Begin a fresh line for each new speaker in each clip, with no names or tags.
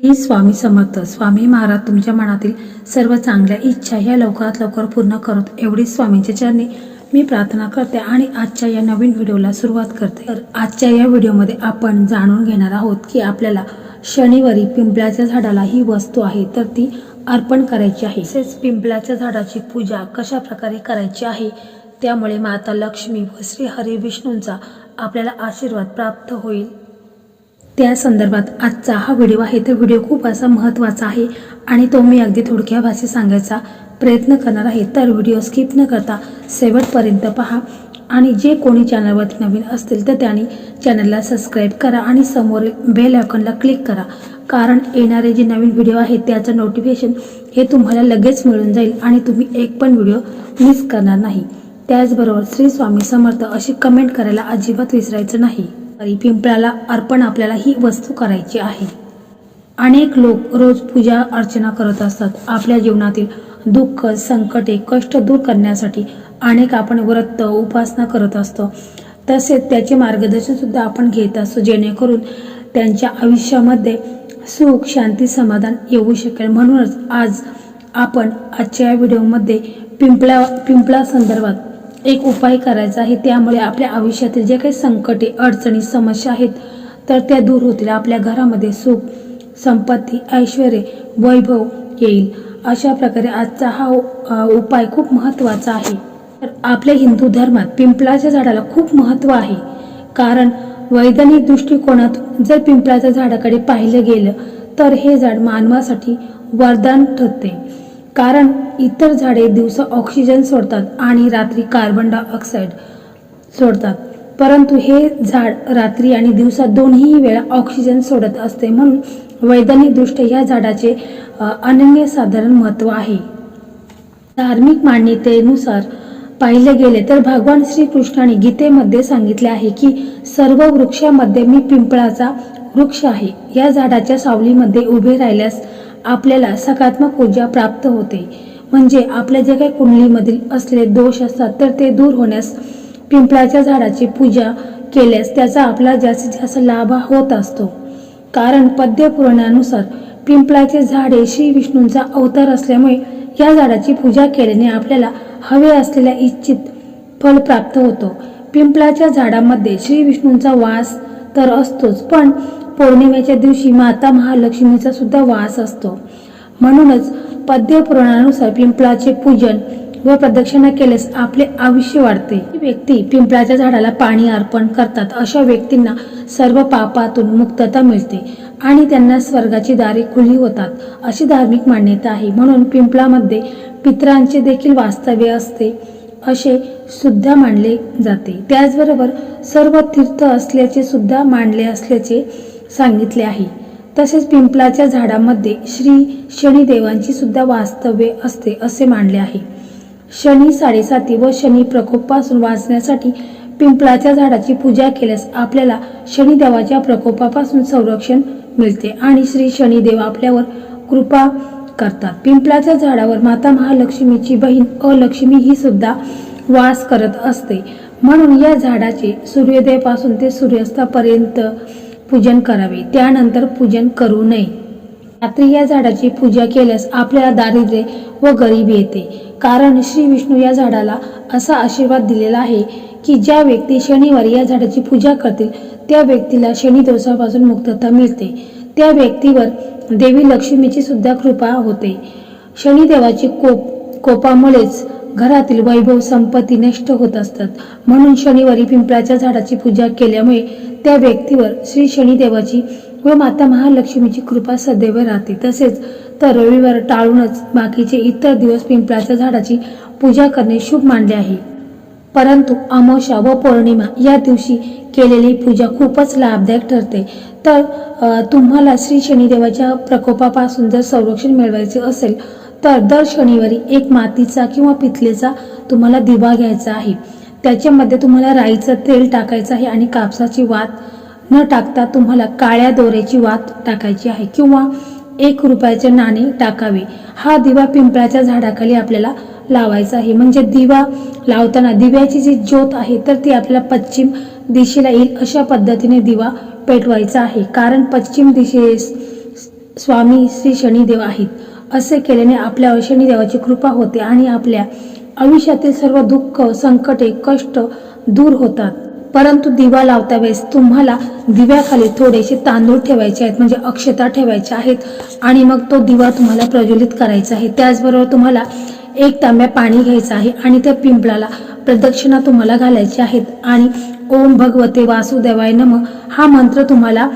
श्री स्वामी समर्थ. स्वामी महाराज तुमच्या मनातील सर्व चांगल्या इच्छा ह्या लवकरात लवकर पूर्ण करत एवढी स्वामींच्या चरणी मी प्रार्थना करते आणि आजच्या या नवीन व्हिडिओला सुरुवात करते. तर आजच्या या व्हिडिओमध्ये आपण जाणून घेणार आहोत की आपल्याला शनिवारी पिंपळाच्या झाडाला ही वस्तू आहे तर ती अर्पण करायची आहे. तसेच पिंपळाच्या झाडाची पूजा कशा प्रकारे करायची आहे त्यामुळे माता लक्ष्मी व श्री हरी विष्णूंचा आपल्याला आशीर्वाद प्राप्त होईल. त्या संदर्भात आजचा हा व्हिडिओ आहे. तर व्हिडिओ खूप असा महत्त्वाचा आहे आणि तो मी अगदी थोडक्या भाषेत सांगायचा प्रयत्न करणार आहे. तर व्हिडिओ स्किप न करता शेवटपर्यंत पहा आणि जे कोणी चॅनलवरती नवीन असतील तर त्यांनी चॅनलला सबस्क्राईब करा आणि समोरील बेल आयकॉनला क्लिक करा. कारण येणारे जे नवीन व्हिडिओ आहेत त्याचं नोटिफिकेशन हे तुम्हाला लगेच मिळून जाईल आणि तुम्ही एक पण व्हिडिओ मिस करणार नाही. त्याचबरोबर श्री स्वामी समर्थ अशी कमेंट करायला अजिबात विसरायचं नाही. तरी पिंपळाला अर्पण आपल्याला ही वस्तू करायची आहे. अनेक लोक रोज पूजा अर्चना करत असतात. आपल्या जीवनातील दुःख संकटे कष्ट दूर करण्यासाठी अनेक आपण व्रत उपासना करत असतो. तसेच त्याचे मार्गदर्शन सुद्धा आपण घेत असतो जेणेकरून त्यांच्या आयुष्यामध्ये सुख शांती समाधान येऊ शकेल. म्हणूनच आज आपण आजच्या या व्हिडिओमध्ये पिंपळा पिंपळा संदर्भात एक उपाय करायचा आहे. त्यामुळे आपल्या आयुष्यातील जे काही संकटे अडचणी समस्या आहेत तर त्या दूर होतील. आपल्या घरामध्ये सुख संपत्ती ऐश्वर वैभव येईल. अशा प्रकारे आजचा हा उपाय खूप महत्त्वाचा आहे. तर आपल्या हिंदू धर्मात पिंपळाच्या झाडाला खूप महत्त्व आहे. कारण वैज्ञानिक दृष्टिकोनातून जर पिंपळाच्या झाडाकडे पाहिलं गेलं तर हे झाड मानवासाठी वरदान ठरते. कारण इतर झाडे दिवसा ऑक्सिजन सोडतात आणि रात्री कार्बन डायऑक्साईड सोडतात. परंतु हे झाड रात्री आणि दिवसा दोन्ही वेळा ऑक्सिजन सोडत असते म्हणून वैज्ञानिकदृष्ट्या या झाडाचे अनन्यसाधारण महत्त्व आहे. धार्मिक मान्यतेनुसार पाहिले गेले तर भगवान श्रीकृष्णाने गीतेमध्ये सांगितले आहे की सर्व वृक्षामध्ये मी पिंपळाचा वृक्ष आहे. या झाडाच्या सावलीमध्ये उभे राहिल्यास आपल्याला सकारात्मक ऊर्जा प्राप्त होते. म्हणजे आपल्या जे काही कुंडलीमधील असलेले दोष असतात तर ते दूर होण्यास पिंपळाच्या झाडाची पूजा केल्यास त्याचा आपला जास्तीत जास्त लाभ होत असतो. कारण पद्यपुराणानुसार पिंपळाचे झाड हे श्री विष्णूंचा अवतार असल्यामुळे या झाडाची पूजा केल्याने आपल्याला हवे असलेल्या इच्छित फल प्राप्त होतो. पिंपळाच्या झाडामध्ये श्री विष्णूंचा वास तर असतोच पण पौर्णिमेच्या दिवशी माता महालक्ष्मीचा सुद्धा वास असतो. म्हणूनच पद्यपुराणानुसार पिंपळाचे पूजन व प्रदक्षिणा केल्यास आपले आयुष्य वाढते. व्यक्ती पिंपळाच्या झाडाला पाणी अर्पण करतात अशा व्यक्तींना सर्व पापातून मुक्तता मिळते आणि त्यांना स्वर्गाची दारे खुली होतात अशी धार्मिक मान्यता आहे. म्हणून पिंपळामध्ये पितरांचे देखील वास्तव्य असते असे सुद्धा मानले जाते. त्याचबरोबर सर्व तीर्थ असल्याचे सुद्धा मानले असल्याचे सांगितले आहे. तसेच पिंपळाच्या झाडामध्ये श्री शनिदेवांची सुद्धा वास्तव्य असते असे मानले आहे. शनी साडेसाती व शनी प्रकोपापासून वाचण्यासाठी पिंपळाच्या झाडाची पूजा केल्यास आपल्याला शनिदेवाच्या प्रकोपापासून संरक्षण मिळते आणि श्री शनिदेव आपल्यावर कृपा करतात. पिंपळाच्या झाडावर माता महालक्ष्मीची बहीण अलक्ष्मी ही सुद्धा वास करत असते. म्हणून या झाडाचे सूर्योदयापासून ते सूर्यास्तापर्यंत पूजन करावे. त्यानंतर पूजन करू नये. रात्री या झाडाची पूजा केल्यास आपल्याला दारिद्र्य व गरिबी येते. कारण श्री विष्णू या झाडाला असा आशीर्वाद दिलेला आहे की ज्या व्यक्ती शनिवारी या झाडाची पूजा करतील त्या व्यक्तीला शनि दिवसापासून मुक्तता मिळते. त्या व्यक्तीवर देवी लक्ष्मीची सुद्धा कृपा होते. शनिदेवाची कोप कोपामुळेच घरातील वैभव संपत्ती नष्ट होत असतात. म्हणून शनिवारी पिंपळाच्या झाडाची पूजा केल्यामुळे त्या व्यक्तीवर श्री शनिदेवाची व माता महालक्ष्मीची कृपा सदैव राहते. तसेच तर रविवार टाळूनच बाकीचे इतर दिवस पिंपळाच्या झाडाची पूजा करणे शुभ मानले आहे. परंतु अमावस्या व पौर्णिमा या दिवशी केलेली पूजा खूपच लाभदायक ठरते. तर तुम्हाला श्री शनिदेवाच्या प्रकोपापासून जर संरक्षण मिळवायचे असेल तर दर शनिवारी एक मातीचा किंवा पितलेचा तुम्हाला दिवा घ्यायचा आहे. त्याच्यामध्ये तुम्हाला राईचं तेल टाकायचं आहे आणि कापसाची वात न टाकता तुम्हाला काळ्या दोऱ्याची वात टाकायची आहे किंवा एक रुपयाचे नाणे टाकावे. हा दिवा पिंपळाच्या झाडाखाली आपल्याला लावायचा आहे. म्हणजे दिवा लावताना दिव्याची जी ज्योत आहे तर ती आपल्याला पश्चिम दिशेला येईल अशा पद्धतीने दिवा पेटवायचा आहे. कारण पश्चिम दिशेस स्वामी श्री शनिदेव आहेत. असे केल्याने आपल्या आपल्यावर शनिदेवाची कृपा होते आणि आपल्या आयुष्यातील सर्व दुःख संकटे कष्ट दूर होतात. परंतु दिवा लावता वेळेस तुम्हाला दिव्याखाली थोडेसे तांदूळ ठेवायचे आहेत म्हणजे अक्षता ठेवायच्या आहेत आणि मग तो दिवा तुम्हाला प्रज्वलित करायचा आहे. त्याचबरोबर तुम्हाला एक तांब्या पाणी घ्यायचं आहे आणि त्या पिंपळाला प्रदक्षिणा तुम्हाला घालायची आहेत. आणि ओम भगवते वासुदेवाय नम. हा मंत्र तुम्हाला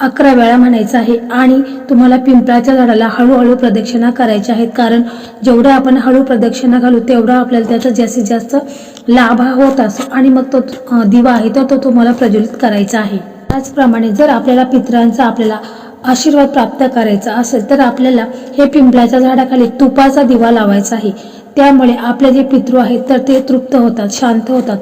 अकरा वेळा म्हणायचा आहे. आणि तुम्हाला पिंपळाच्या झाडाला हळूहळू प्रदक्षिणा करायच्या आहेत. कारण जेवढं आपण हळू प्रदक्षिणा घालू तेवढा आपल्याला त्याचा जास्तीत जास्त लाभ होत असतो. आणि मग तो दिवा आहे तर तो तुम्हाला प्रज्वलित करायचा आहे. त्याचप्रमाणे जर आपल्याला पितरांचा आपल्याला आशीर्वाद प्राप्त करायचा असेल तर आपल्याला हे पिंपळाच्या झाडाखाली तुपाचा दिवा लावायचा आहे. त्यामुळे आपले जे पितृ आहेत तर ते तृप्त होतात शांत होतात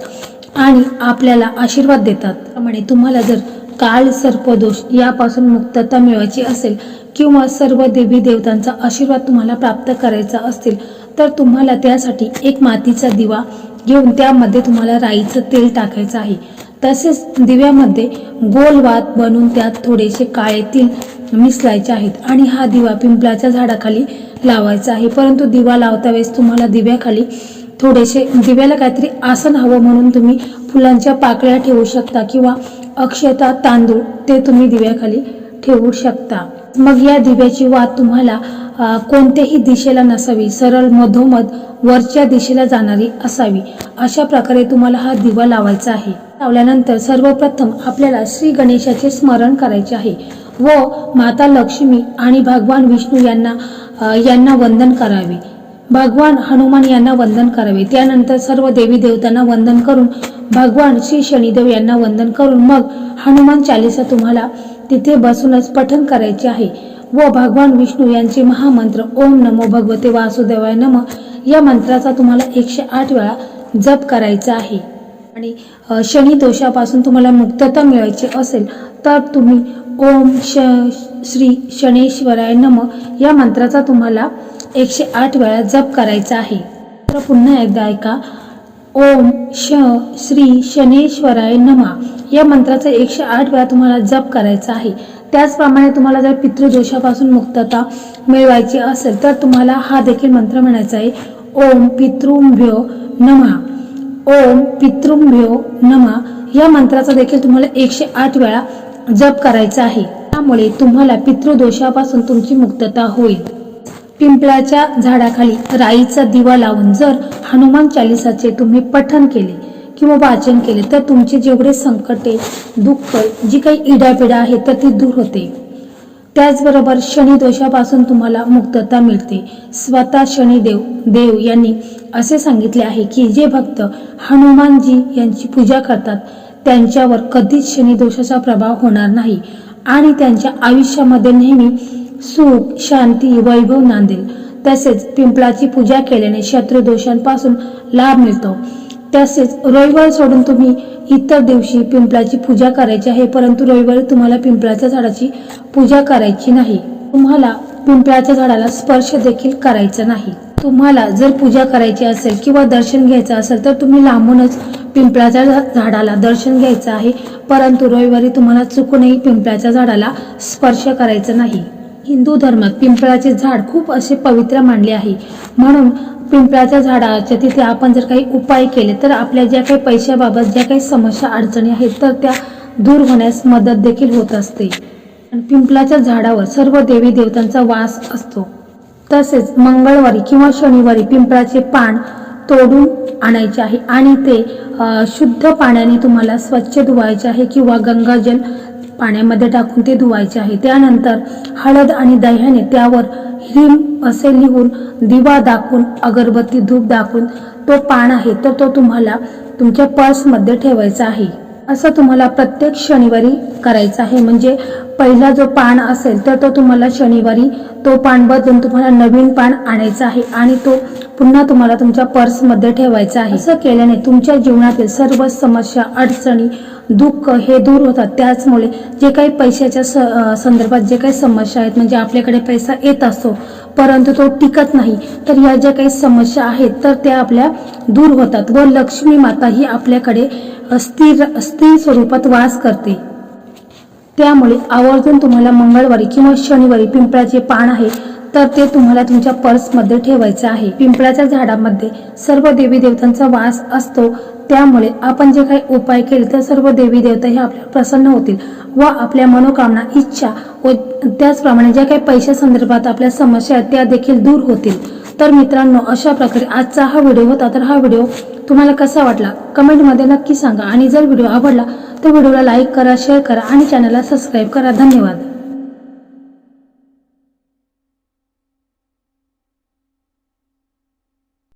आणि आपल्याला आशीर्वाद देतात. त्यामुळे तुम्हाला जर काळ सर्पदोष यापासून मुक्तता मिळवायची असेल किंवा सर्व देवी देवतांचा आशीर्वाद तुम्हाला प्राप्त करायचा असतील तर तुम्हाला त्यासाठी एक मातीचा दिवा घेऊन त्यामध्ये तुम्हाला राईचं तेल टाकायचं आहे. तसेच दिव्यामध्ये गोल वात बनवून त्यात थोडेसे काळे तीळ मिसलायचे आहेत आणि हा दिवा पिंपळाच्या झाडाखाली लावायचा आहे. परंतु दिवा लावता वेळेस तुम्हाला दिव्याखाली थोडेसे दिव्याला काहीतरी आसन हवं म्हणून तुम्ही फुलांच्या पाकळ्या ठेवू शकता किंवा अक्षता तांदूळ ते तुम्ही दिव्याखाली ठेवू शकता. मग या दिव्याची वात तुम्हाला कोणत्याही दिशेला नसावी सरळ मधोमध वरच्या दिशेला जाणारी असावी. अशा प्रकारे तुम्हाला हा दिवा लावायचा आहे. लावल्यानंतर सर्वप्रथम आपल्याला श्री गणेशाचे स्मरण करायचे आहे व माता लक्ष्मी आणि भगवान विष्णू यांना यांना वंदन करावे. भगवान हनुमान यांना वंदन करावे. त्यानंतर सर्व देवी देवतांना वंदन करून भगवान श्री शनिदेव यांना वंदन करून मग हनुमान चालिसा तुम्हाला तिथे बसूनच पठन करायचे आहे. व भगवान विष्णू यांचे महामंत्र ओम नमो भगवते वासुदेवाय नम या मंत्राचा तुम्हाला एकशे आठ वेळा जप करायचा आहे. आणि शनी दोषापासून तुम्हाला मुक्तता मिळायची असेल तर तुम्ही ओम श श्री शनेश्वराय नम या मंत्राचा तुम्हाला एकशे आठ वेळा जप करायचा आहे. तर पुन्हा एकदा ऐका. ओम श श्री शनेश्वराय नमा या मंत्राचा एकशे आठ वेळा तुम्हाला जप करायचा आहे. त्याचप्रमाणे तुम्हाला जर पितृदोषापासून मुक्तता मिळवायची असेल तर तुम्हाला हा देखील मंत्र म्हणायचा आहे. ओम पितृंभ्यो नमा. ओम पितृंभ्यो नमा या मंत्राचा देखील तुम्हाला एकशे आठ वेळा जप करायचा आहे. त्यामुळे तुम्हाला पितृदोषापासून तुमची मुक्तता होईल. पिंपळाच्या झाडाखाली राईचा दिवा लावून जर हनुमान चालिसाचे तुम्ही पठन केले किंवा वाचन केले तर तुमचे जेवढे संकटे दुःख जी काही इडापिडा आहे तर ती दूर होते. त्याचबरोबर शनी दोषापासून तुम्हाला मुक्तता मिळते. स्वतः शनिदेव देव यांनी असे सांगितले आहे की जे भक्त हनुमानजी यांची पूजा करतात त्यांच्यावर कधीच शनिदोषाचा प्रभाव होणार नाही आणि त्यांच्या आयुष्यामध्ये नेहमी सुख शांती वैभव नांदेल. तसेच पिंपळाची पूजा केल्याने शत्रुदोषांपासून लाभ मिळतो. तसेच रविवार सोडून तुम्ही इतर दिवशी पिंपळाची पूजा करायची आहे परंतु रविवारी तुम्हाला पिंपळाच्या झाडाची पूजा करायची नाही. तुम्हाला पिंपळाच्या झाडाला स्पर्श देखील करायचा नाही. तुम्हाला जर पूजा करायची असेल किंवा दर्शन घ्यायचं असेल तर तुम्ही लांबूनच पिंपळाच्या झाडाला दर्शन घ्यायचं आहे परंतु रविवारी तुम्हाला चुकूनही पिंपळाच्या झाडाला स्पर्श करायचा नाही. हिंदू धर्मात पिंपळाचे झाड खूप असे पवित्र मानले आहे. म्हणून पिंपळाच्या झाडाच्या तिथे आपण जर काही उपाय केले तर आपल्या ज्या काही पैशाबाबत ज्या काही समस्या अडचणी आहेत तर त्या दूर होण्यास मदत देखील होत असते. पिंपळाच्या झाडावर सर्व देवी देवतांचा वास असतो. तसेच मंगळवारी किंवा शनिवारी पिंपळाचे पान तोडून आणायचे आहे. आणि ते शुद्ध पाण्याने तुम्हाला स्वच्छ धुवायचे आहे किंवा गंगाजल पाण्यामध्ये टाकून ते धुवायचे आहे. त्यानंतर हळद आणि दह्याने त्यावर हिम असे लिहून दिवा दाखवून अगरबत्ती धूप दाखवून तो पान आहे तर तो तुम्हाला तुमच्या पर्समध्ये ठेवायचा आहे. असं तुम्हाला प्रत्येक शनिवारी करायचं आहे. म्हणजे पहिला जो पान असेल तर तो तुम्हाला शनिवारी तो पान बदलून तुम्हाला नवीन पान आणायचा आहे आणि तो पुन्हा तुम्हाला तुमच्या पर्समध्ये ठेवायचा आहे. असं केल्याने तुमच्या जीवनातील सर्व समस्या अडचणी दुःख हे दूर होतात. त्याचमुळे जे काही पैशाच्या स संदर्भात जे काही समस्या आहेत म्हणजे आपल्याकडे पैसा येत असतो परंतु तो टिकत नाही तर या ज्या काही समस्या आहेत तर त्या आपल्या दूर होतात व लक्ष्मी माता ही आपल्याकडे अस्थिर स्थिर स्थिर स्वरूपात वास करते. त्यामुळे आवर्जून तुम्हाला मंगळवारी किंवा शनिवारी पिंपळाचे पान आहे तर ते तुम्हाला तुमच्या पर्समध्ये ठेवायचं आहे. पिंपळाच्या झाडामध्ये सर्व देवी देवतांचा वास असतो. त्यामुळे आपण जे काही उपाय केले तर सर्व देवी देवता हे आपल्याला प्रसन्न होतील व आपल्या मनोकामना इच्छा व त्याचप्रमाणे ज्या काही पैशा संदर्भात आपल्या समस्या आहेत त्या देखील दूर होतील. तर मित्रांनो अशा प्रकारे आजचा हा व्हिडिओ होता. तर हा व्हिडिओ तुम्हाला कसा वाटला? कमेंटमध्ये नक्की सांगा. आणि जर व्हिडिओ आवडला तर व्हिडिओला लाईक करा शेअर करा आणि चॅनलला सबस्क्राईब करा. धन्यवाद.